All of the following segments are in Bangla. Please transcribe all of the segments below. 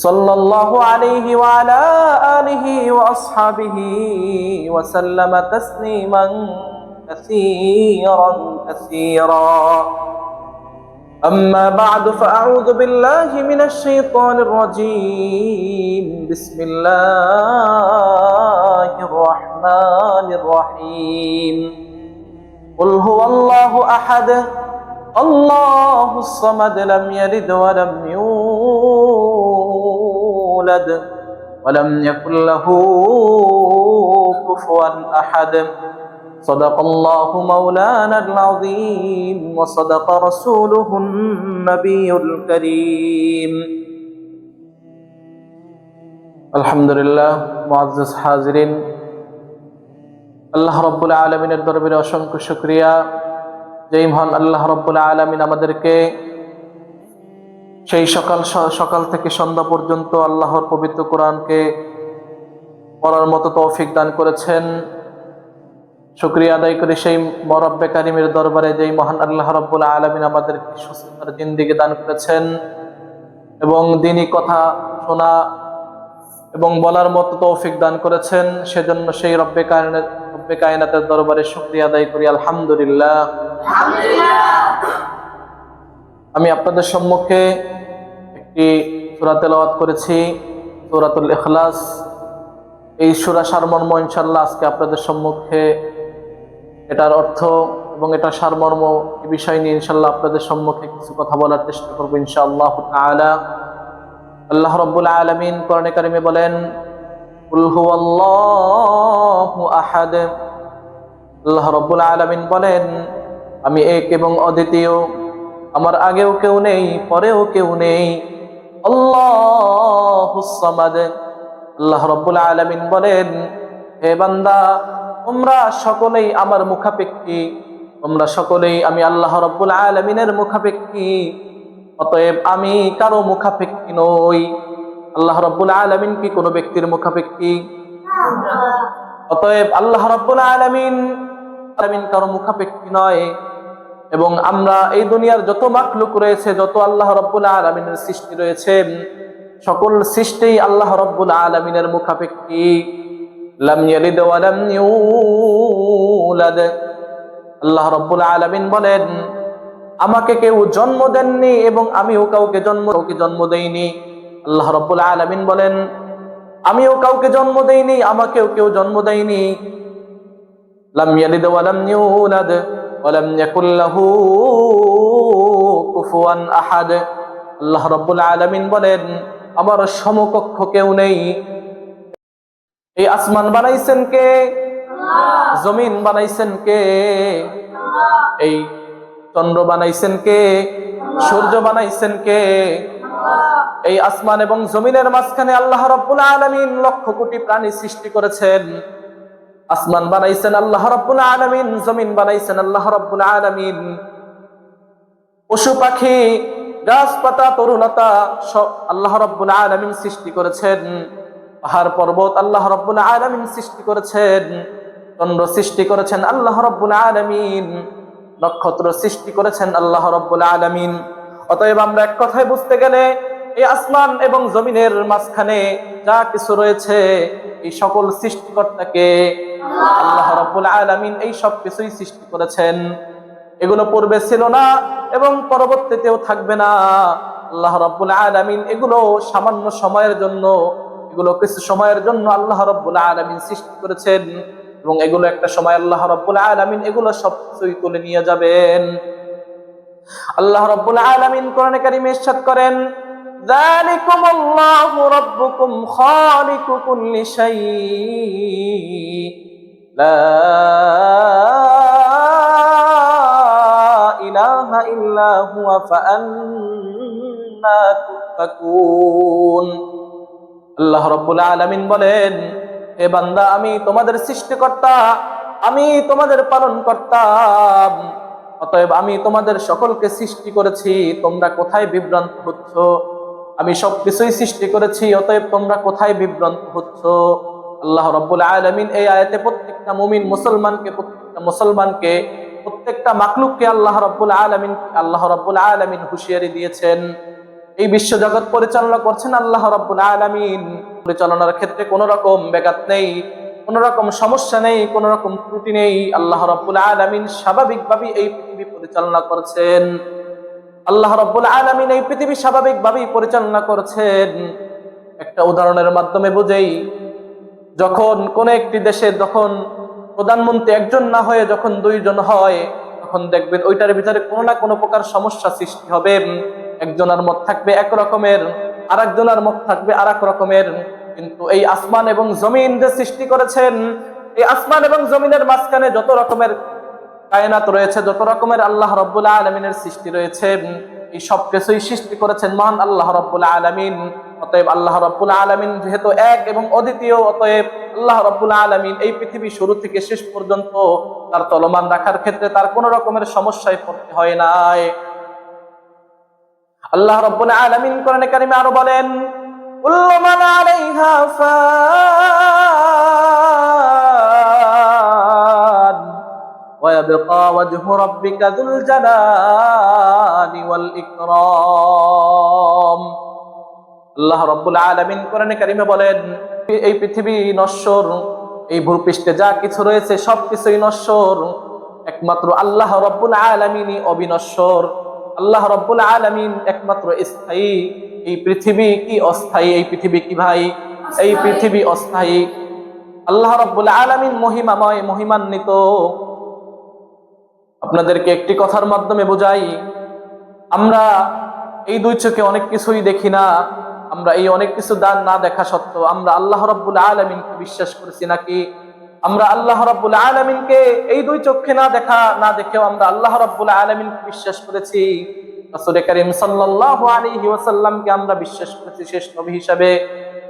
صلى الله عليه وعلى آله وأصحابه وسلم تسليما كثيرا كثيرا. أما بعد فأعوذ بالله من الشيطان الرجيم. بسم الله الرحمن الرحيم. قل هو الله أحد الله الصمد لم يلد ولم يولد. ولم يكن له كفوا أحد صدق الله مولانا العظيم وصدق رسوله النبي الكريم الحمد لله معزز حاضرين আল্লাহ রব্বুল আলমিনের দরবারে অসংখ্য শুক্রিয়া যেই মহান আল্লাহ রব্বুল আলমিন আমাদেরকে সেই সকাল সকাল থেকে সন্ধ্যা পর্যন্ত আল্লাহর পবিত্র কোরআনকে পড়ার মতো তৌফিক দান করেছেন। শুক্রিয়া আদায় করে সেই মরব্বে কারিমের দরবারে যেই মহান আল্লাহ রব্বুল আলমিন আমাদেরকে সুস্থতার জিন্দিগি দান করেছেন এবং দিনই কথা শোনা এবং বলার মতো তৌফিক দান করেছেন, সেজন্য সেই রব্বে কায়নাত রব্বে কায়নাতের দরবারে শুক্রিয়া আদায় করি। আলহামদুলিল্লাহ। আমি আপনাদের সম্মুখে একটি সূরা তেলাওয়াত করেছি, সূরাতুল ইখলাস। এই সুরা সারমর্ম ইনশাআল্লাহ আজকে আপনাদের সম্মুখে। এটার অর্থ এবং এটা সারমর্ম এ বিষয় নিয়ে ইনশাল্লাহ আপনাদের সম্মুখে কিছু কথা বলার চেষ্টা করব ইনশাআল্লাহ তাআলা। আল্লাহ রব্বুল আলমিন কোরআনে কারিমে বলেন আল্লাহ রব্বুল আলমিন বলেন, আমি এক এবং অদ্বিতীয়। আমার আগেও কেউ নেই, পরেও কেউ নেই। আল্লাহ সামাদ। আল্লাহ রব্বুল আলমিন বলেন, হে বান্দা, তোমরা সকলেই আমার মুখাপেক্ষী। তোমরা সকলেই আমি আল্লাহ রব্বুল আলমিনের মুখাপেক্ষী। অতএব আমি কারও মুখাপেক্ষী নই। আল্লাহ রব্বুল আলমিন কি কোনো ব্যক্তির মুখাপেক্ষী? অতএব আল্লাহ রব্বুল আলমিন আলমিন কারও মুখাপেক্ষী নয়। এবং আমরা এই দুনিয়ার যত মাখলুক রয়েছে, যত আল্লাহ রব্বুল আলমিনের সৃষ্টি রয়েছে, সকল সৃষ্টি আল্লাহ রব্বুল আলমিনের মুখাপেক্ষী। আল্লাহ রব্বুল আলমিন বলেন, আমাকে কেউ জন্ম দেননি এবং আমিও কাউকে জন্ম কাউকে জন্ম দেইনি। আল্লাহ রব্বুল আলমিন বলেন, আমিও কাউকে জন্ম দেইনি, আমাকেও কেউ জন্ম দেয়নি। লাম ইয়ালিদ ওয়া লাম ইউলাদ। লাম ইয়াকুল লাহু কুফুয়ান আহাদ। আল্লাহ রব্বুল আলামিন বলেন আমার সমকক্ষ কেউ নেই। এই আসমান বানাইছেন কে? জমিন বানাইছেন কে? এই চন্দ্র বানাইছেন কে? সূর্য বানাইছেন কে? এই আসমান এবং জমিনের মাঝখানে আল্লাহ রব্বুল আলমিন লক্ষ কোটি প্রাণী সৃষ্টি করেছেন। আসমান বানাইছেন আল্লাহ রব্বুল আলমিন, জমিন বানাইছেন আল্লাহ রব্বুল আলমিন। পশু পাখি গাছপাতা, তরুণতা সব আল্লাহ রব্বুল আলমিন সৃষ্টি করেছেন। পাহাড় পর্বত আল্লাহ রব্বুল আলমিন সৃষ্টি করেছেন। চন্দ্র সৃষ্টি করেছেন আল্লাহ রব্বুল আলমিন। নক্ষত্র সৃষ্টি করেছেন আল্লাহ রব্বুল আলমিন। অতএব আমরা এক কথায় বুঝতে গেলে এই আসমান এবং জমিনের মাঝখানে যা কিছু রয়েছে, এই সকল সৃষ্টিকর্তাকে আল্লাহ রব্বুল আলমিন এই সব কিছুই সৃষ্টি করেছেন। এগুলো পূর্বে ছিল না এবং পরবর্তীতেও থাকবে না। আল্লাহ রব্বুল আলমিন এগুলো সামান্য সময়ের জন্য, এগুলো কিছু সময়ের জন্য আল্লাহ রব্বুল আলমিন সৃষ্টি করেছেন এবং এগুলো একটা সময় আল্লাহ রব্বুল আলামিন এগুলো সব কিছুই তুলে নিয়ে যাবেন। আল্লাহ রব্বুল আলামিন কোরআনে কারিমে ইরশাদ করেন ذلكم الله ربكم خالق كل شيء لا إله إلا هو فأنا تؤفكون আল্লাহ রব্বুল আলামিন বলেন হে বান্দা আমি তোমাদের সৃষ্টিকর্তা আমি তোমাদের পালন করতাম অতএব আমি তোমাদের সকলকে সৃষ্টি করেছি তোমরা কোথায় বিভ্রান্ত হচ্ছ আমি সব সবকিছুই সৃষ্টি করেছি, অতএব তোমরা কোথায় বিভ্রান্ত হচ্ছ? আল্লাহ রব্বুল আলামিন এই আয়াতে প্রত্যেকটা মুমিন মুসলমানকে, প্রত্যেকটা মুসলমানকে, প্রত্যেকটা মাকলুককে আল্লাহ রব্বুল আলামিন, আল্লাহ রব্বুল আলামিন হুঁশিয়ারি দিয়েছেন। এই বিশ্ব জগৎ পরিচালনা করছেন আল্লাহ রাব্বুল আলামিন। পরিচালনার ক্ষেত্রে কোনো রকম ব্যাঘাত নেই, কোনো রকম সমস্যা নেই, কোনো রকম ত্রুটি নেই। আল্লাহ রাব্বুল আলামিন স্বাভাবিকভাবে এই পৃথিবী পরিচালনা করছেন। আল্লাহ রাব্বুল আলামিন এই পৃথিবী স্বাভাবিকভাবেই পরিচালনা করছেন। একটা উদাহরণের মাধ্যমে বুঝেই, যখন কোন একটি দেশে যখন প্রধানমন্ত্রী একজন না হয়ে যখন দুইজন হয়, তখন দেখবেন ওইটার ভিতরে কোনো না কোনো প্রকার সমস্যা সৃষ্টি হবে। একজনের মত থাকবে এক রকমের আর একজনের মত থাকবে আর এক রকমের। কিন্তু এই আসমান এবং জমিন যে সৃষ্টি করেছেন, এই আসমান এবং জমিনের মাঝখানে যত রকমের কায়নাত রয়েছে, যত রকমের আল্লাহ রব্বুল আলমিনের সৃষ্টি রয়েছে, এই সব কিছুই সৃষ্টি করেছেন মহান আল্লাহ রব্বুল আলমিন। অতএব আল্লাহ রব্বুল আলমিন যেহেতু এক এবং অদ্বিতীয়, অতএব আল্লাহ রব্বুল আলমিন এই পৃথিবী শুরু থেকে শেষ পর্যন্ত তার চলমান রাখার ক্ষেত্রে তার কোনো রকমের সমস্যায় পড়তে হয় নাই। আল্লাহ রব্বুল আলামিন কোরআনে কারিমে আরও বলেন, কুল্লু মান আলাইহা ফান ওয়াজহু রাব্বিকা যুল জালালি ওয়াল ইকরাম আল্লাহ রব্বুল আলামিন কোরআনে কারিমে বলেন, এই পৃথিবী নশ্বর, এই ভূপৃষ্ঠে যা কিছু রয়েছে সবকিছুই নশ্বর। একমাত্র আল্লাহ রব্বুল আলামিনই অবিনশ্বর। আল্লাহ রব্বুল আলামিন একমাত্র স্থায়ী। এই পৃথিবী কি অস্থায়ী? এই পৃথিবী কি ভাই? এই পৃথিবী অস্থায়ী। আল্লাহ রব্বুল আলামিন মহিমাময়, মহিমান্বিত। আপনাদেরকে একটি কথার মাধ্যমে বোঝাই আমরা এই দুই চোখে অনেক কিছুই দেখি না আমরা এই অনেক কিছু দান না দেখা সত্ত্বেও আমরা আল্লাহ রব্বুল আলমিনকে বিশ্বাস করেছি নাকি? আমরা আল্লাহ রব্বুল আলমিনকে এই দুই চোখে না দেখা না দেখেও আমরা আল্লাহ রব্বুল আলমিনকে বিশ্বাস করেছি। রাসূলে করিম সাল্লাল্লাহু আলাইহি ওয়াসাল্লামকে আমরা বিশ্বাস করেছি শেষ নবী হিসাবে।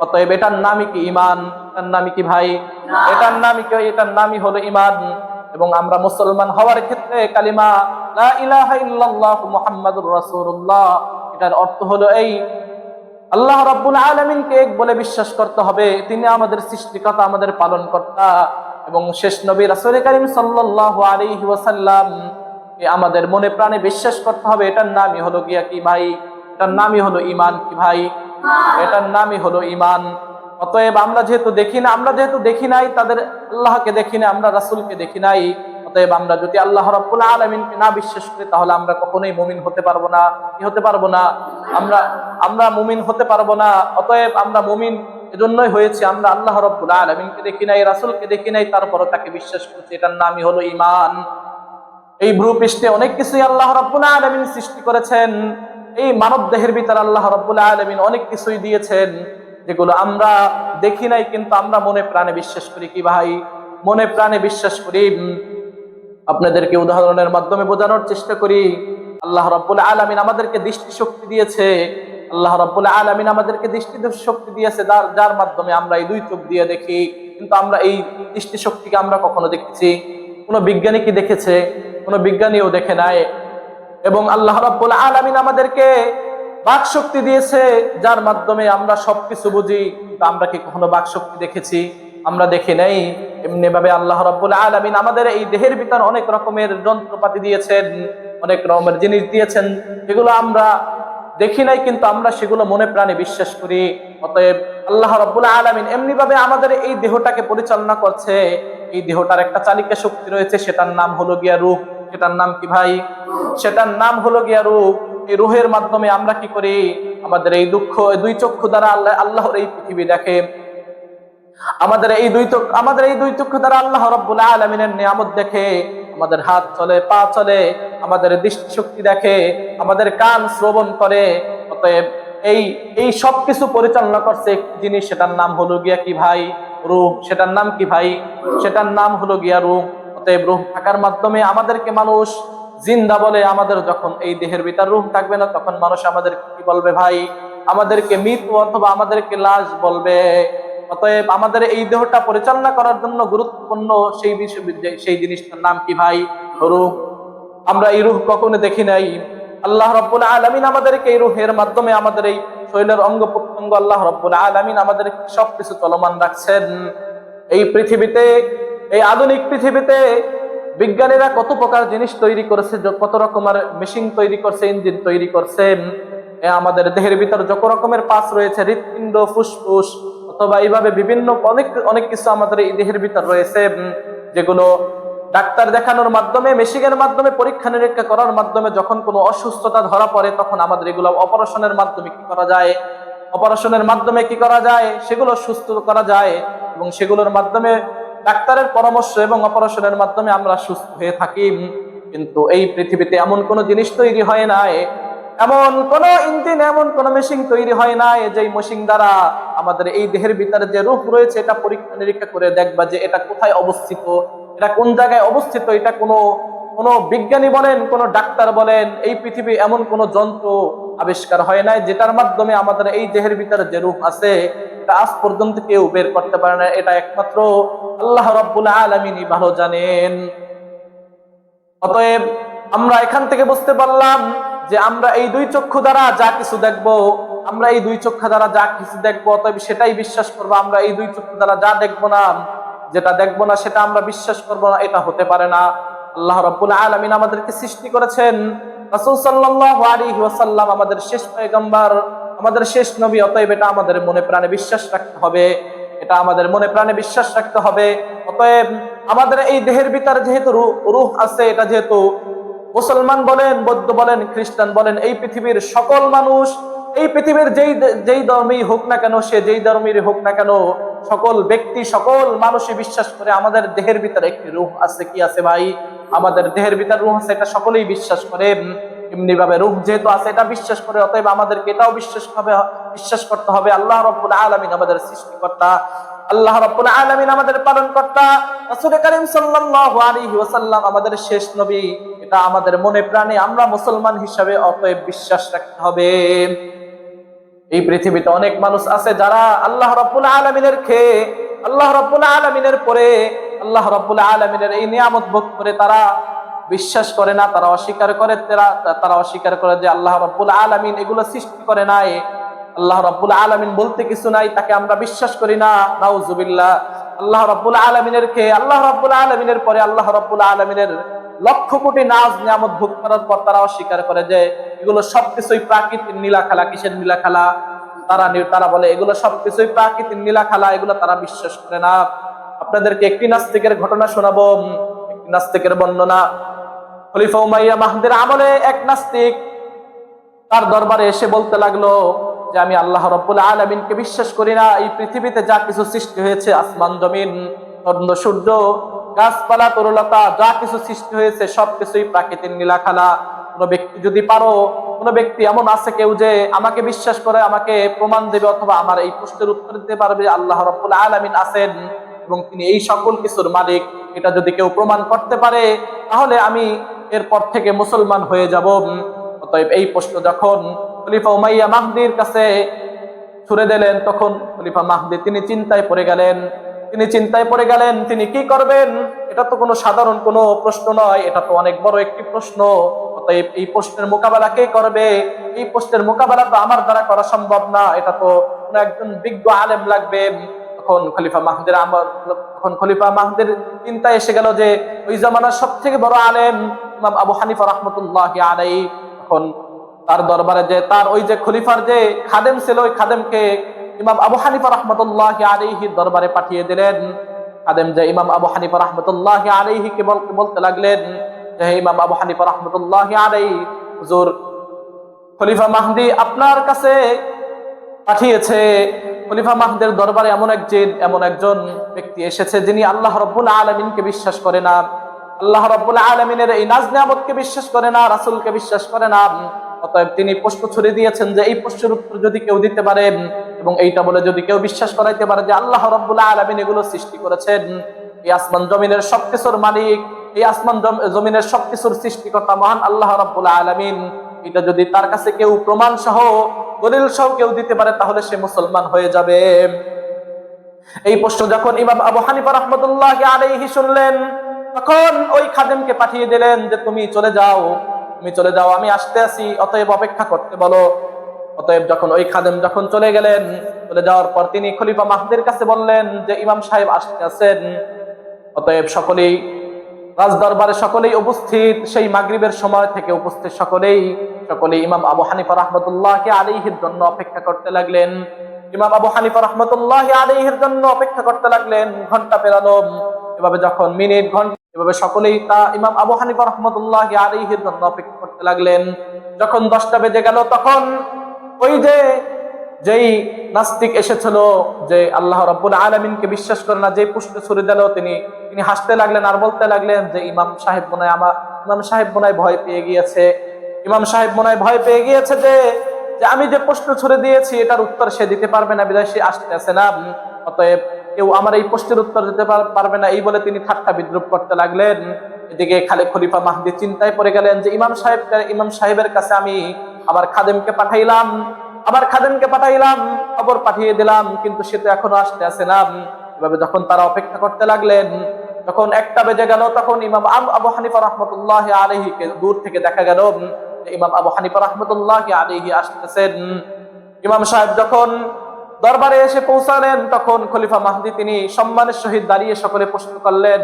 অতএব এটার নামই কি ঈমান? এটার নামই কি ভাই? এটার নামই কি এটার নামই হলো ঈমান। এবং আমরা মুসলমান হওয়ার ক্ষেত্রে কালিমা লা ইলাহা ইল্লাল্লাহ মুহাম্মাদুর রাসূলুল্লাহ এটার অর্থ হলো এই আল্লাহ রাব্বুল আলামিনকে এক বলে বিশ্বাস করতে হবে তিনি আমাদের সৃষ্টিকর্তা আমাদের পালনকর্তা এবং শেষ নবী রাসূল করিম সাল্লাল্লাহু আলাইহি ওয়াসাল্লাম আমাদের মনে প্রাণে বিশ্বাস করতে হবে এটার নামই হলো গিয়া কি ভাই? এটার নামই হলো ঈমান কি ভাই? এটার নামই হলো ঈমান। অতএব আমরা যেহেতু দেখি না, আমরা যেহেতু দেখি নাই, তাদের আল্লাহকে দেখি না আমরা রাসূলকে দেখি নাই, অতএব আমরা যদি আল্লাহ রাব্বুল আলামিনকে না বিশ্বাস করি, তাহলে আমরা কখনোই মুমিন হতে পারব না, কি হতে পারব না? আমরা আমরা মুমিন হতে পারব না, অতএব আমরা মুমিন এজন্যই হয়েছে, আমরা আল্লাহ রাব্বুল আলামিনকে দেখি নাই, রাসূলকে দেখি নাই, তারপরও তাকে বিশ্বাস করছি, এটার নামই হলো ইমান এই ভূপৃষ্ঠে অনেক কিছুই আল্লাহ রাব্বুল আলামিন সৃষ্টি করেছেন, এই মানব দেহের ভিতর আল্লাহ রাব্বুল আলামিন অনেক কিছুই দিয়েছেন। যেগুলো আমরা দেখি নাই, কিন্তু আমরা মনে প্রাণে বিশ্বাস করি কি ভাই? মনে প্রাণে বিশ্বাস করি। আপনাদেরকে উদাহরণের মাধ্যমে বোঝানোর চেষ্টা করি। আল্লাহ রাব্বুল আলামিন আমাদেরকে দৃষ্টি শক্তি দিয়েছে। আল্লাহ রাব্বুল আলামিন আমাদেরকে দৃষ্টি শক্তি দিয়েছে, যার যার মাধ্যমে আমরা এই দুই চোখ দিয়ে দেখি। কিন্তু আমরা এই দৃষ্টি শক্তিকে আমরা কখনো দেখেছি। কোনো বিজ্ঞানী কি দেখেছে? কোনো বিজ্ঞানীও দেখে নাই। এবং আল্লাহ রাব্বুল আলামিন আমাদেরকে বাক শক্তি দিয়েছে, যার মাধ্যমে আমরা সবকিছু বুঝি আমরা কি কখনো বাক শক্তি দেখেছি? আমরা দেখি নাই। এমনি ভাবে আল্লাহ রাব্বুল আলামিন আমাদের এই দেহের ভিতর অনেক রকমের যন্ত্রপাতি দিয়েছেন, অনেক রকমের জিনিস দিয়েছেন। যেগুলো আমরা দেখি নাই, কিন্তু আমরা সেগুলো মনে প্রাণে বিশ্বাস করি। অতএব আল্লাহ রাব্বুল আলামিন এমনি ভাবে আমাদের এই দেহটাকে পরিচালনা করছে। এই দেহটার একটা চালিকা শক্তি রয়েছে, সেটার নাম হলো গিয়া রূপ। সেটার নাম কি ভাই? সেটার নাম হলো গিয়া রূহ এই রুহের মাধ্যমে আমরা কি করি? আমাদের এই দুঃখ দুই চক্ষু দ্বারা আল্লাহ, আল্লাহর এই পৃথিবী দেখে। আমাদের এই দুই চক্ষু আমাদের এই দুই চক্ষু দ্বারা আল্লাহ রব্বুল আলমিনের নিয়ামত দেখে। আমাদের হাত চলে, পা চলে, আমাদের দৃষ্টি শক্তি দেখে, আমাদের কান শ্রবণ করে। অতএব এই এই সব কিছু পরিচালনা করছে জিনিস, সেটার নাম হলো গিয়া কি ভাই? রূপ সেটার নাম কি ভাই? সেটার নাম হলো গিয়া রূপ অতএব রূপ থাকার মাধ্যমে আমাদেরকে মানুষ জিন্দা বলে আমাদের যখন এই দেহের ভিতর রূপ থাকবে না, তখন মানুষ আমাদের কি বলবে ভাই? আমাদেরকে মৃত অথবা আমাদেরকে লাশ বলবে। অতএব আমাদের এই দেহটা পরিচালনা করার জন্য গুরুত্বপূর্ণ সেই বিষয়, সেই জিনিসটার নাম কি ভাই? রূহ। আমরা এই রুহ কখনো দেখি নাই। আল্লাহ রব্বুল আলমিন আমাদেরকে এই রুহের মাধ্যমে আমাদের এই শরীরের অঙ্গ প্রত্যঙ্গ আল্লাহ রব্বুল আলমিন আমাদের সবকিছু চলমান রাখছেন। এই পৃথিবীতে, এই আধুনিক পৃথিবীতে বিজ্ঞানীরা কত প্রকার জিনিস তৈরি করেছে কত রকমের মেশিন তৈরি করছে, ইঞ্জিন তৈরি করছে আমাদের দেহের ভিতর যত রকমের পাস রয়েছে, হৃৎপিণ্ড, ফুসফুস, অথবা এইভাবে বিভিন্ন অনেক অনেক কিছু আমাদের এই দেহের ভিতর রয়েছে যেগুলো ডাক্তার দেখানোর মাধ্যমে, মেশিনের মাধ্যমে, পরীক্ষা নিরীক্ষা করার মাধ্যমে যখন কোনো অসুস্থতা ধরা পড়ে, তখন আমাদের এগুলো অপারেশনের মাধ্যমে কি করা যায়, অপারেশনের মাধ্যমে কি করা যায়, সেগুলো সুস্থ করা যায়, এবং সেগুলোর মাধ্যমে ডাক্তারের পরামর্শ এবং অপারেশনের মাধ্যমে আমরা সুস্থ হয়ে থাকি। কিন্তু এই পৃথিবীতে এমন কোনো জিনিস তৈরি হয় নাই। এমন কোন ইঞ্জিন, এমন কোন মেশিন তৈরি হয় নাই যে মেশিন দ্বারা আমাদের এই দেহের ভিতরে যে রূপ রয়েছে এটা পরীক্ষা নিরীক্ষা করে দেখবা যে এটা কোথায় অবস্থিত, এটা কোন জায়গায় অবস্থিত, এটা কোনো কোনো বিজ্ঞানী বলেন, কোনো ডাক্তার বলেন, এই পৃথিবী এমন কোনো যন্ত্র আবিষ্কার হয় নাই, যেটার মাধ্যমে আমাদের এই দেহের ভিতরে যে রূপ আছে তা আজ পর্যন্ত কেউ বের করতে পারে না। এটা একমাত্র আল্লাহ রব্বুল আলমিনই ভালো জানেন। অতএব আমরা এখান থেকে বুঝতে পারলাম যে আমরা এই দুই চক্ষু দ্বারা যা কিছু দেখব, আমরা এই দুই চক্ষু দ্বারা যা কিছু দেখব, অতএব সেটাই বিশ্বাস করব, আমরা এই দুই চক্ষু দ্বারা যা দেখব না, যেটা দেখব না, সেটা আমরা বিশ্বাস করব না, এটা হতে পারে না। আল্লাহ রাব্বুল আলামিন আমাদেরকে সৃষ্টি করেছেন। আমাদের শেষ পয়গম্বর, আমাদের শেষ নবী, অতএব এটা আমাদের মনে প্রাণে বিশ্বাস রাখতে হবে। এটা আমাদের মনে প্রাণে বিশ্বাস রাখতে হবে। অতএব আমাদের এই দেহের ভিতরে যেহেতু রূহ আছে, এটা যেহেতু মুসলমান বলেন, বৌদ্ধ বলেন, খ্রিস্টান বলেন, এই পৃথিবীর সকল মানুষ, এই পৃথিবীর যেই যেই ধর্মেই হোক না কেন, সে যেই ধর্মের হোক না কেন, সকল ব্যক্তি, সকল মানুষই বিশ্বাস করে আমাদের দেহের ভিতরে একটি রূহ আছে। কি আছে ভাই? আমাদের দেহের ভিতরে রূহ আছে, এটা সকলেই বিশ্বাস করে। এমনি ভাবে রূহ যেহেতু আছে, এটা বিশ্বাস করে, অতএব আমাদেরকে এটাও বিশ্বাস হবে, বিশ্বাস করতে হবে, আল্লাহ রব্বুল আলামিন আমাদের সৃষ্টিকর্তা, আল্লাহ রাব্বুল আলামিন আমাদের পালন কর্তা রাসূল করিম সাল্লাল্লাহু আলাইহি ওয়াসাল্লাম আমাদের শেষ নবী, এটা আমাদের মনে প্রাণে আমরা মুসলমান হিসাবে অতএব বিশ্বাস রাখতে হবে। এই পৃথিবীতে অনেক মানুষ আছে যারা আল্লাহ রাব্বুল আলামিনের খেয়ে আল্লাহ রাব্বুল আলামিনের পরে, আল্লাহ রাব্বুল আলামিনের এই নিয়ামত ভোগ করে তারা বিশ্বাস করে না, তারা অস্বীকার করে, তারা অস্বীকার করে যে আল্লাহ রাব্বুল আলামিন এগুলো সৃষ্টি করে নাই। আল্লাহ রাব্বুল আলামিন বলতে কিছু নাই, তাকে আমরা বিশ্বাস করি না। নাউজুবিল্লাহ। আল্লাহ রাব্বুল আলামিনের কে আল্লাহ রাব্বুল আলমিনের পরে আল্লাহ রাব্বুল আলামিনের লক্ষ কোটি নাজ নিয়ামত ভোগ করার পর তারা অস্বীকার করে যে এগুলো সবকিছুই প্রাকৃতিক নীলা খেলা কিসের নীলা খেলা তারা তারা বলে, এগুলো সবকিছুই প্রাকৃতিক নীলা খেলা, এগুলো তারা বিশ্বাস করে না। আপনাদেরকে একটি নাস্তিকের ঘটনা শোনাবো একটি নাস্তিকের বর্ণনা। খলিফা উমাইয়া মাহদের আমলে এক নাস্তিক তার দরবারে এসে বলতে লাগল যে, আমি আল্লাহ রব্বুল আলমিনকে বিশ্বাস করি না। এই পৃথিবীতে যা কিছু সৃষ্টি হয়েছে, আসমান, জমিন চন্দ্র সূর্য, গাছপালা, তরুলতা, যা কিছু সৃষ্টি হয়েছে সবকিছুই প্রাকৃতিক নীলা নীলাখালা কোনো ব্যক্তি, যদি পারো, কোনো ব্যক্তি এমন আছে কেউ যে আমাকে বিশ্বাস করে, আমাকে প্রমাণ দেবে অথবা আমার এই প্রশ্নের উত্তর দিতে পারবে, আল্লাহ রব্বুল আলমিন আছেন এবং তিনি এই সকল কিছুর মালিক। এটা যদি কেউ প্রমাণ করতে পারে, তাহলে আমি এরপর থেকে মুসলমান হয়ে যাব। অতএব এই প্রশ্ন যখন খলিফা উমাইয়া মাহদির কাছে ছুড়ে দিলেন, তখন খলিফা মাহদি তিনি চিন্তায় পড়ে গেলেন। তিনি চিন্তায় পড়ে গেলেন, তিনি কি করবেন? এটা তো কোনো সাধারণ কোনো প্রশ্ন নয়, এটা তো অনেক বড় একটি প্রশ্ন। অতএব এই প্রশ্নের মোকাবেলা কে করবে? এই প্রশ্নের মোকাবেলা তো আমার দ্বারা করা সম্ভব না। এটা তো একজন বিজ্ঞ আলেম লাগবে। তখন খলিফা মাহদের আমার তখন খলিফা মাহদের চিন্তা এসে গেল যে, ওই জামানার সব থেকে বড় আলেম ইমাম আবু হানিফা রহমতুল্লাহ আলাই তখন তার দরবারে যে, তার ওই যে খলিফার যে খাদেম ছিল, ওই খাদেমকে ইমাম আবু হানিফা রহমতুল্লাহ আলাইহি দরবারে পাঠিয়ে দিলেন। খাদেম যে ইমাম আবু হানিফা রহমতুল্লাহ আলাইহিকে বল- বলতে লাগলেন ইমাম আবু হানিফা রহমতুল্লাহ আলাই হুজুর খলিফা মাহদি আপনার কাছে পাঠিয়েছে। খলিফা মাহদের দরবারে এমন একজন এমন একজন ব্যক্তি এসেছে যিনি আল্লাহ রব্বুল আলমিনকে বিশ্বাস করে না। আল্লাহ রব্বুল আলমিনের এই নাজ নিয়ামতকে বিশ্বাস করে না, রাসুলকে বিশ্বাস করে না। অতএব তিনি প্রশ্ন ছড়িয়ে দিয়েছেন যে এই প্রশ্নের উত্তর যদি কেউ দিতে পারে এবং এইটা বলে যদি কেউ বিশ্বাস করাইতে পারে যে আল্লাহ রব্বুল আলমিন এগুলো সৃষ্টি করেছেন, এই আসমান জমিনের সবকিছুর মালিক এই আসমান জম- জমিনের সবকিছুর সৃষ্টিকর্তা মহান আল্লাহ রব্বুল আলমিন। এটা যদি তার কাছে কেউ প্রমাণ সহ, দলিল সহ কেউ দিতে পারে, তাহলে সে মুসলমান হয়ে যাবে। এই প্রশ্ন যখন ইমাম আবু হানিফা রহমতুল্লাহ আলাইহি শুনলেন, তখন ওই খাদেমকে পাঠিয়ে দিলেন যে, তুমি চলে যাও, তুমি চলে যাও, আমি আসতে আসি অতএব অপেক্ষা করতে বলো। অতএব যখন ওই খাদেম যখন চলে গেলেন, চলে যাওয়ার পর তিনি খলিফা মাহদের কাছে বললেন যে, ইমাম সাহেব আসতে আছেন। অতএব সকলেই রাজদরবারে সকলেই উপস্থিত, সেই মাগরিবের সময় থেকে উপস্থিত সকলেই সকলেই ইমাম আবু হানিফা রহমতুল্লাহকে আলিহির জন্য অপেক্ষা করতে লাগলেন। ইমাম আবু হানিফা রহমতুল্লাহ আলিহির জন্য অপেক্ষা করতে লাগলেন, ঘণ্টা পেরালো এভাবে যখন মিনিট, ঘণ্টা, এভাবে সকলেই তা ইমাম আবু হানিফা রহমতুল্লাহ আলিহির জন্য অপেক্ষা করতে লাগলেন। যখন দশটা বেজে গেল তখন ওই যে যেই নাস্তিক এসেছিল যে আল্লাহ রব্বুল আলমিনকে বিশ্বাস করে না যে পুষ্ট ছুড়ে দিল, তিনি তিনি হাসতে লাগলেন আর বলতে লাগলেন যে ইমাম সাহেব বোনায় আমার, ইমাম সাহেব বোনায় ভয় পেয়ে গিয়েছে। ইমাম সাহেব বোনায় ভয় পেয়ে গিয়েছে যে যে আমি যে প্রশ্ন ছুড়ে দিয়েছি, এটার উত্তর সে দিতে পারবে না, বিদায় সে আসতে আসে না। অতএব কেউ আমার এই প্রশ্নের উত্তর দিতে পারবে না, এই বলে তিনি ঠাট্টা বিদ্রুপ করতে লাগলেন। এদিকে খালে খলিফা মাহদি চিন্তায় পড়ে গেলেন যে, ইমাম সাহেব ইমাম সাহেবের কাছে আমি আমার খাদেমকে পাঠাইলাম। আবার খাদেমকে পাঠাইলাম, খবর পাঠিয়ে দিলাম, কিন্তু সে তো এখনও আসতে আসে না। এভাবে যখন তারা অপেক্ষা করতে লাগলেন, যখন একটা বেজে গেল, তখন ইমাম আব- হানিফা রহমতুল্লাহ আলহিকে দূর থেকে দেখা গেল ইমাম আবু হানিফা রহমতুল্লাহ আলহি আসতেছেন। ইমাম সাহেব যখন দরবারে এসে পৌঁছালেন, তখন খলিফা মাহদি তিনি সম্মানের সহিত দাঁড়িয়ে সকলে প্রশ্ন করলেন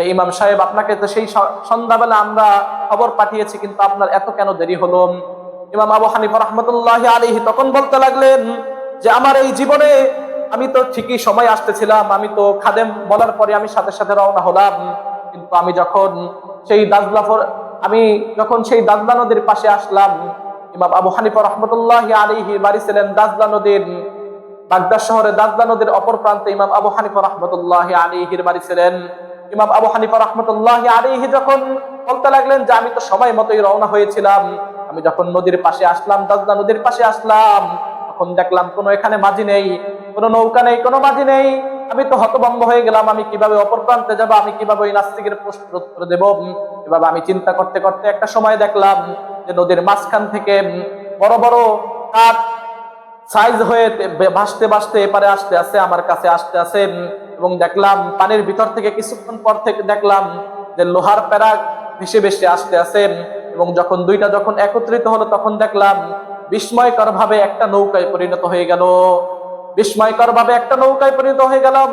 ইমাম সাহেব, আপনাকে তো সেই সন্ধ্যাবেলা আমরা খবর পাঠিয়েছি, কিন্তু আপনার এত কেন দেরি হলো? ইমাম আবু হানিফা রহমতুল্লাহ আলিহি তখন বলতে লাগলেন যে, আমার এই জীবনে আমি তো ঠিকই সময় আসতেছিলাম, আমি তো খাদেম বলার পরে আমি সাথে সাথে রওনা হলাম। কিন্তু আমি যখন সেই দাজলাফর আমি যখন সেই দাজলা নদীর পাশে আসলাম, ইমাম আবু হানিফা রহমতুল্লাহ আলিহি বাড়ি ছিলেন দাজলা নদীর বাগদাদ শহরে দাজলা নদীর অপর প্রান্তে ইমাম আবু হানিফা রহমতুল্লাহ আলিহির বাড়ি ছিলেন। ইমাম আবু হানিফা রহমতুল্লাহ আলিহি যখন বলতে লাগলেন যে, আমি তো সময় মতোই রওনা হয়েছিলাম। আমি যখন নদীর পাশে আসলাম দাজলা নদীর পাশে আসলাম, তখন দেখলাম কোনো এখানে মাঝি নেই, কোনো নৌকা নেই, কোনো মাঝি নেই। আমি তো হতভম্ব হয়ে গেলাম, আমি কীভাবে অপর প্রান্তে যাব, আমি কীভাবে ওই নাস্তিকের প্রশ্নের উত্তর দেব? এভাবে আমি চিন্তা করতে করতে একটা সময় দেখলাম যে, নদীর মাঝখান থেকে বড় বড় কাঠ সাইজ হয়ে ভাসতে ভাসতে এপারে আসতে আসে, আমার কাছে আসতে আসে। এবং দেখলাম পানির ভিতর থেকে কিছুক্ষণ পর থেকে দেখলাম যে লোহার প্যারাগ ভেসে ভেসে আসতে আসে এবং যখন দুইটা যখন একত্রিত হলো তখন দেখলাম বিস্ময়কর ভাবে একটা নৌকায় পরিণত হয়ে গেল। বিস্ময়কর ভাবে একটা নৌকায় পরিণত হয়ে গেলাম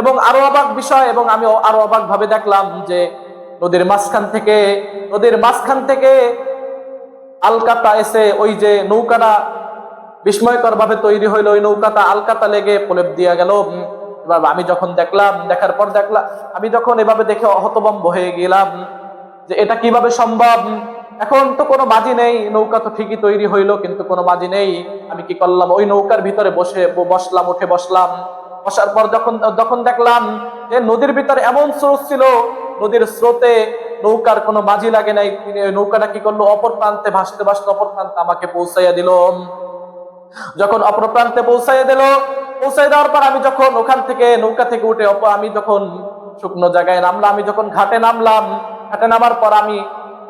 এবং আরও অবাক বিষয় এবং আমি আরও অবাক ভাবে দেখলাম যে নদীর মাঝখান থেকে, নদীর মাঝখান থেকে আলকাতা এসে ওই যে নৌকাটা বিস্ময়কর ভাবে তৈরি হইল, ওই নৌকাটা আলকাতা লেগে প্রলেপ দিয়া গেল। আমি যখন দেখলাম, দেখার পর দেখলাম, আমি যখন এভাবে দেখে হতবম্ব হয়ে গেলাম যে এটা কীভাবে সম্ভব? এখন তো কোনো মাঝি নেই, নৌকা তো ঠিকই তৈরি হইল, কিন্তু কোনো মাঝি নেই। আমি কি করলাম? ওই নৌকার ভিতরে বসে বসলাম, উঠে বসলাম। বসার পর যখন যখন দেখলাম যে নদীর ভিতরে এমন স্রোত ছিল, নদীর স্রোতে নৌকার কোনো মাঝি লাগে নাই। নৌকাটা কি করল? অপর প্রান্তে ভাসতে ভাসতে অপর প্রান্তে আমাকে পৌঁছাইয়া দিল। যখন অপর প্রান্তে পৌঁছাই দিল পৌঁছাই দেওয়ার পর আমি যখন ওখান থেকে নৌকা থেকে উঠে আমি যখন শুকনো জায়গায় নামলাম, আমি যখন ঘাটে নামলাম, ঘাটে নামার পর আমি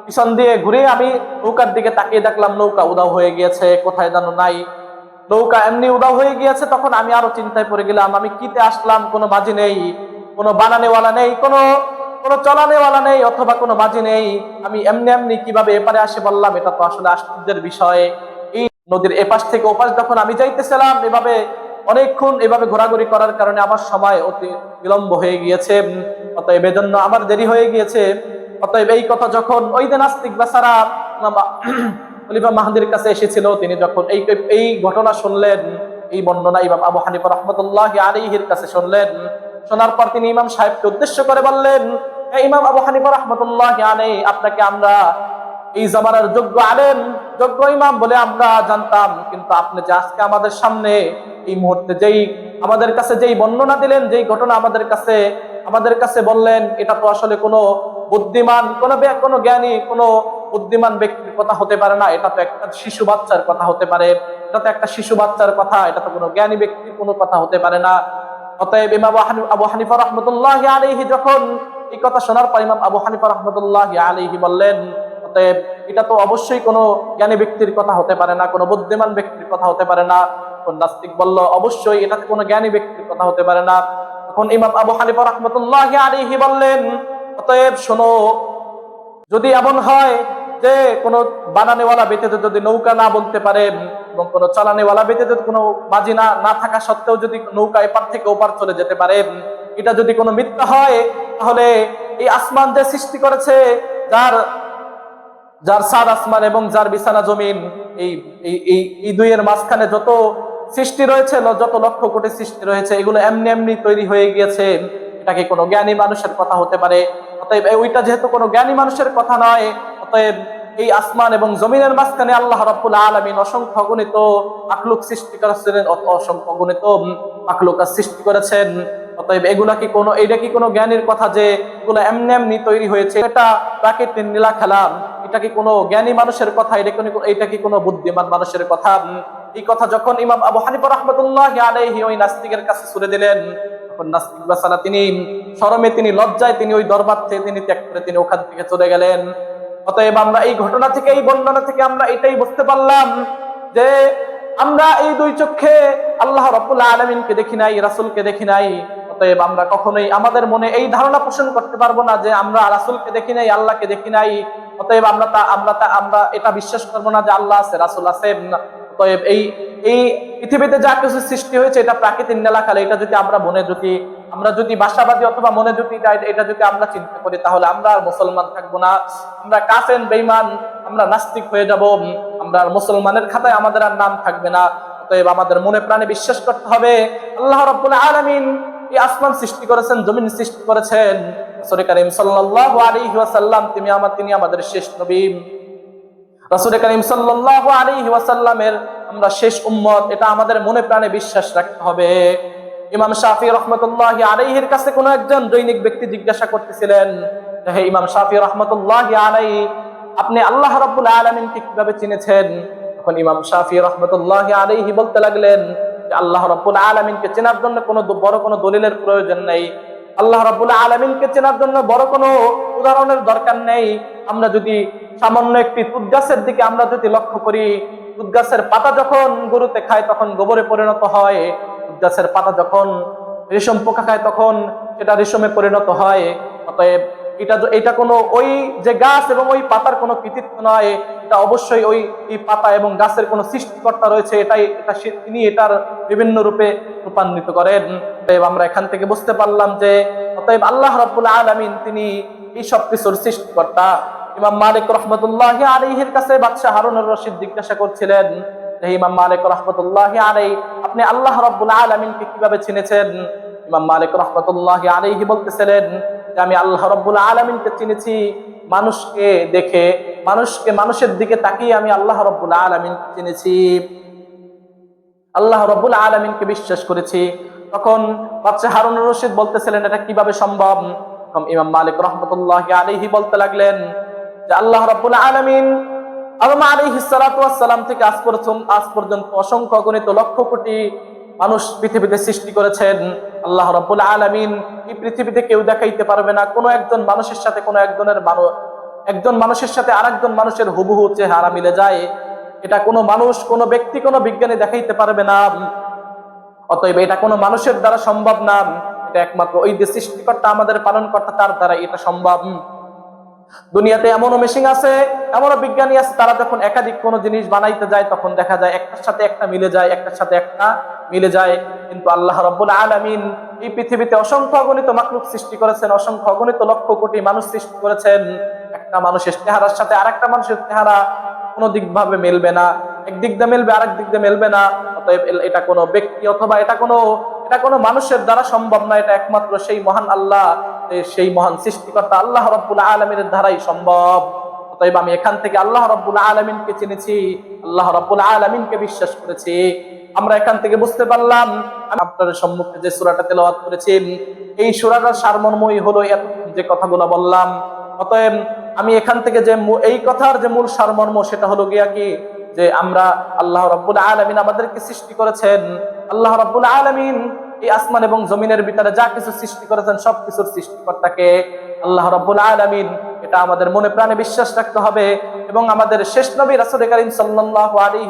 পিছন দিয়ে ঘুরে আমি নৌকার দিকে তাকিয়ে দেখলাম নৌকা উদাও হয়ে গিয়েছে, কোথায় যেন নাই। নৌকা এমনি উদাও হয়ে গিয়েছে, তখন আমি আরও চিন্তায় পড়ে গেলাম, আমি কিতে আসলাম? কোনো মাঝি নেই, কোনো বানানেওয়ালা নেই, কোনো কোনো চলানেওয়ালা নেই, অথবা কোনো মাঝি নেই। আমি এমনি এমনি কীভাবে এপারে আসে বললাম, এটা তো আসলে আশ্চর্যের বিষয়। নদীর এপাশ থেকে ওপাশ যখন আমি যাইতেছিলাম, এভাবে অনেকক্ষণ এভাবে ঘোরাঘুরি করার কারণে আমার সময় অতি বিলম্ব হয়ে গিয়েছে। অতএব এজন্য আমার দেরি হয়ে গিয়েছে। অতএব এই কথা যখন ওই দিন নাস্তিক বেচারা খলিফা মাহাদির কাছে এসেছিল, তিনি যখন এই এই ঘটনা শুনলেন, এই বর্ণনা ইমাম আবু হানিফা রহমতুল্লাহ আলিহির কাছে শুনলেন, শোনার পর তিনি ইমাম সাহেবকে উদ্দেশ্য করে বললেন, "হে ইমাম আবু হানিফা রহমতুল্লাহ আলাই আপনাকে আমরা এই জামানার যোগ্য আলেম, যোগ্য ইমাম বলে আমরা জানতাম, কিন্তু আপনি যে আজকে আমাদের সামনে এই মুহূর্তে যেই আমাদের কাছে যেই বর্ণনা দিলেন, যেই ঘটনা আমাদের কাছে আমাদের কাছে বললেন, এটা তো আসলে কোনো বুদ্ধিমান, কোনো কোনো জ্ঞানী, কোনো বুদ্ধিমান ব্যক্তির কথা হতে পারে না, এটা তো একটা শিশু বাচ্চার কথা হতে পারে, এটা তো একটা শিশু বাচ্চার কথা, এটা তো কোনো জ্ঞানী ব্যক্তির কোনো কথা হতে পারে না। অতএব ইমাম আবু হানি- আবু হানিফা রহমতুল্লাহ আলাইহি যখন এই কথা শোনার পর ইমাম আবু হানিফা রহমতুল্লাহ আলাইহি বললেন অতএব এটা তো অবশ্যই কোনো জ্ঞানী ব্যক্তির কথা হতে পারে না, কোনো বুদ্ধিমান ব্যক্তির কথা হতে পারে না। তখন নাস্তিক বলল, অবশ্যই এটা তো কোনো জ্ঞানী ব্যক্তির কথা হতে পারে না। তখন ইমাম আবু হানিফা রহমতুল্লাহ আলাইহি বললেন, অতএব শোনো, যদি এমন হয় যে কোনো বানানেওয়ালা ব্যতীত যদি নৌকা না বলতে পারে এবং কোনো চালানেওয়ালা ব্যতীত কোনো বাজি না না থাকা সত্ত্বেও যদি নৌকা এপার থেকে ওপার চলে যেতে পারে, এটা যদি কোনো মিথ্যা হয়, তাহলে এই আসমান যে সৃষ্টি করেছে, যার যার সার আসমান এবং যার বিছানা জমিন, এই এই দুইয়ের মাঝখানে যত সৃষ্টি রয়েছে যত লক্ষ কোটি সৃষ্টি রয়েছে, এগুলো এমনি এমনি তৈরি হয়ে গিয়েছে। এটাকে কোনো জ্ঞানী মানুষের কথা হতে পারে? অতএব ওইটা যেহেতু কোনো জ্ঞানী মানুষের কথা নয়, অতএব এই আসমান এবং জমিনের মাঝখানে আল্লাহ রাব্বুল আলামিন অসংখ্য গণিত আখলুক সৃষ্টি করেছিলেন অসংখ্য গণিত আখলুকা সৃষ্টি করেছেন। অতএব এগুলা কি কোনো এটা কি কোনো জ্ঞানের কথা যে এগুলো এমনি এমনি তৈরি হয়েছে? এটা প্রাকৃতিক নীলা খেলা। এটা কি কোনো জ্ঞানী মানুষের কথা? এটা কোনো এটা কি কোনো বুদ্ধিমান মানুষের কথা? এই কথা যখন ইমাম আবু হানিফা রহমতুল্লাহ আলাইহি ওই নাস্তিকের কাছে ছুড়ে দিলেন, তখন নাস্তিক বাসালা তিনি শরমে তিনি লজ্জায় তিনি ওই দরবার থেকে তিনি ত্যাগ করে তিনি ওখান থেকে চলে গেলেন। অতএব আমরা এই ঘটনা থেকে, এই বর্ণনা থেকে আমরা এটাই বুঝতে পারলাম যে আমরা এই দুই চোখে আল্লাহ রব্বুল আলমিনকে দেখি নাই, রাসুলকে দেখি নাই। অতএব আমরা কখনোই আমাদের মনে এই ধারণা পোষণ করতে পারব না যে আমরা রাসুলকে দেখি নাই, আল্লাহকে দেখি নাই। অতএব আমরা তা আমরা তা আমরা এটা বিশ্বাস করব না যে আল্লাহ আছে, রাসুল আছে। অতএব এই এই পৃথিবীতে যা কিছু সৃষ্টি হয়েছে, এটা প্রাকৃতিক নেলাখালে। এটা যদি আমরা মনে যদি আমরা যদি বাসাবাদী অথবা মনে যদি এটা যদি আমরা চিন্তা করি, তাহলে আমরা আর মুসলমান থাকব না। আমরা কাফেন বেইমান আমরা নাস্তিক হয়ে যাব। আমরা আর মুসলমানের খাতায় আমাদের আর নাম থাকবে না। অতএব আমাদের মনে প্রাণে বিশ্বাস করতে হবে, আল্লাহ রাব্বুল আলামিন এই আসমান সৃষ্টি করেছেন, জমিন সৃষ্টি করেছেন। রাসূল করিম সাল্লাল্লাহু আলাইহি তিনি আমার, তিনি আমাদের শেষ নবী। রাসূল করিম সাল্লাল্লাহু আলাইহি ওয়াসাল্লামের আমরা শেষ উম্মত, এটা আমাদের মনে প্রাণে বিশ্বাস রাখতে হবে। ইমাম শাফি রহমতুল্লাহ আলাইহির কাছে কোনো একজন দৈনিক ব্যক্তি জিজ্ঞাসা করতেছিলেন, হে ইমাম শাফি রহমতুল্লাহ আলাই, আপনি আল্লাহ রাব্বুল আলামিনকে কীভাবে চিনেছেন? তখন ইমাম শাফি রহমতুল্লাহ আলাইহি বলতে লাগলেন আল্লাহ রাব্বুল আলামিনকে চেনার জন্য কোনো বড় কোনো দলিলের প্রয়োজন নেই। আল্লাহ রাব্বুল আলামিনকে চেনার জন্য বড় কোনো উদাহরণের দরকার নেই। আমরা যদি সামান্য একটি তুত গাছের দিকে আমরা যদি লক্ষ্য করি তুত গাছের পাতা যখন গরুতে খায় তখন গোবরে পরিণত হয়। তুত গাছের পাতা যখন রেশম পোকা খায় তখন সেটা রেশমে পরিণত হয়। অতএব এটা এটা কোনো ওই যে গাছ এবং ওই পাতার কোনো কৃতিত্ব নয়, এটা অবশ্যই ওই এই পাতা এবং গাছের কোনো সৃষ্টিকর্তা রয়েছে, এটাই এটা তিনি এটার বিভিন্ন রূপে রূপান্বিত করেন। অতএব আমরা এখান থেকে বুঝতে পারলাম যে, অতএব আল্লাহ রাব্বুল আলামিন তিনি এই সব কিছুর সৃষ্টিকর্তা। ইমাম মালিক রহমতুল্লাহ আলাইহির কাছে বাদশাহ হারুনুর রশিদ জিজ্ঞাসা করছিলেন ইমাম মালিক রহমতুল্লাহ আলাই, আপনি আল্লাহ রাব্বুল আলামিনকে কীভাবে চিনেছেন? ইমাম মালিক রহমতুল্লাহ আলাইহি বলতেছিলেন যে আমি আল্লাহ রাব্বুল আলামিনকে চিনেছি, মানুষকে দেখে, মানুষকে মানুষের দিকে তাকিয়ে আমি আল্লাহ রাব্বুল আলামিনকে চিনেছি। আল্লাহ রব্বুল আলমিনকে বিশ্বাস করেছি। তখন বাচ্চা হারুন রশিদ বলতেছিলেন, এটা কীভাবে সম্ভব? তখন ইমাম মালিক রহমতুল্লাহ আলিহি বলতে লাগলেন, যে আল্লাহ রব্বুল আলমিন আলম আলিহি সালাম থেকে আজ পর্যন্ত আজ পর্যন্ত অসংখ্য গণিত লক্ষ কোটি মানুষ পৃথিবীতে সৃষ্টি করেছেন, আল্লাহ রব্বুল আলমিন। এই পৃথিবীতে কেউ দেখাইতে পারবে না, কোনো একজন মানুষের সাথে কোনো একজনের মানুষ একজন মানুষের সাথে আরেকজন মানুষের হুবহু চেহারা মিলে যায়। এটা কোনো মানুষ, কোনো ব্যক্তি, কোনো বিজ্ঞানী দেখাইতে পারবে না। অতএব এটা কোনো মানুষের দ্বারা সম্ভব না। এটা একমাত্র ওই যে সৃষ্টিকর্তা, আমাদের পালন কর্তা তার দ্বারা এটা সম্ভব। দুনিয়াতে এমনও মেশিন আছে এমনও বিজ্ঞানী আছে, তারা যখন একাধিক কোনো জিনিস বানাইতে যায়, তখন দেখা যায় একটার সাথে একটা মিলে যায়, একটার সাথে একটা মিলে যায়। কিন্তু আল্লাহ রব্বুল আলামিন এই পৃথিবীতে অসংখ্য অগণিত মাকলুক সৃষ্টি করেছেন, অসংখ্য অগণিত লক্ষ কোটি মানুষ সৃষ্টি করেছেন। একটা মানুষের চেহারার সাথে আরেকটা মানুষের চেহারা কোনো দিক ভাবে মিলবে না, এক দিক দিয়ে মিলবে, আরেক দিক দিয়ে মিলবে না। অতএব এটা কোনো ব্যক্তি অথবা এটা কোনো এটা কোনো মানুষের দ্বারা সম্ভব না, এটা একমাত্র সেই মহান আল্লাহ সেই মহান সৃষ্টিকর্তা আল্লাহ রব্বুল আলমীর দ্বারাই সম্ভব। অতএব আমি এখান থেকে আল্লাহ রব্বুল আলমিনকে চিনেছি, আল্লাহ রব্বুল আলমিনকে বিশ্বাস করেছি। আমরা এখান থেকে বুঝতে পারলাম, আমি আপনাদের সম্মুখে যে সুরাটা তেলাওয়াত করেছি, এই সুরাটার সারমর্মই হলো যে কথাগুলো বললাম। অতএব আমি এখান থেকে যে এই কথার যে মূল সারমর্ম সেটা হলো গিয়া কি? যে আমরা আল্লাহ রব্বুল আলমিন আমাদেরকে সৃষ্টি করেছেন। আল্লাহ রব্বুল আলমিন এই আসমান এবং জমিনের ভিতরে যা কিছু সৃষ্টি করেছেন সব কিছুর সৃষ্টিকর্তাকে আল্লাহ রব্বুল আলমিন এটা আমাদের মনে প্রাণে বিশ্বাস রাখতে হবে এবং আমাদের শেষ নবী রাসুল করিম সাল্লাহ আলী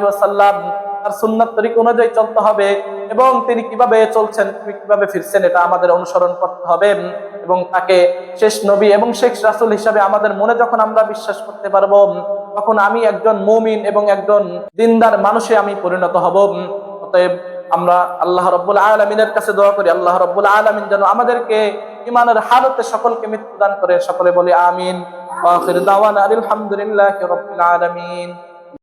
তার সুন্নাত তরিক অনুযায়ী চলতে হবে এবং তিনি কীভাবে চলছেন কীভাবে ফিরছেন এটা আমাদের অনুসরণ করতে হবে এবং তাকে শেষ নবী এবং শেখ রাসুল হিসাবে আমাদের মনে যখন আমরা বিশ্বাস করতে পারব, তখন আমি একজন মুমিন এবং একজন দিনদার মানুষে আমি পরিণত হব। অতএব আমরা আল্লাহ রব্বুল আলমিনের কাছে দোয়া করি, আল্লাহ রব্বুল আলমিন যেন আমাদেরকে ইমানের হালতে সকলকে মৃত্যুদান করে সকলে বলে আমিন। আলহামদুলিল্লাহ রাব্বিল আলামিন।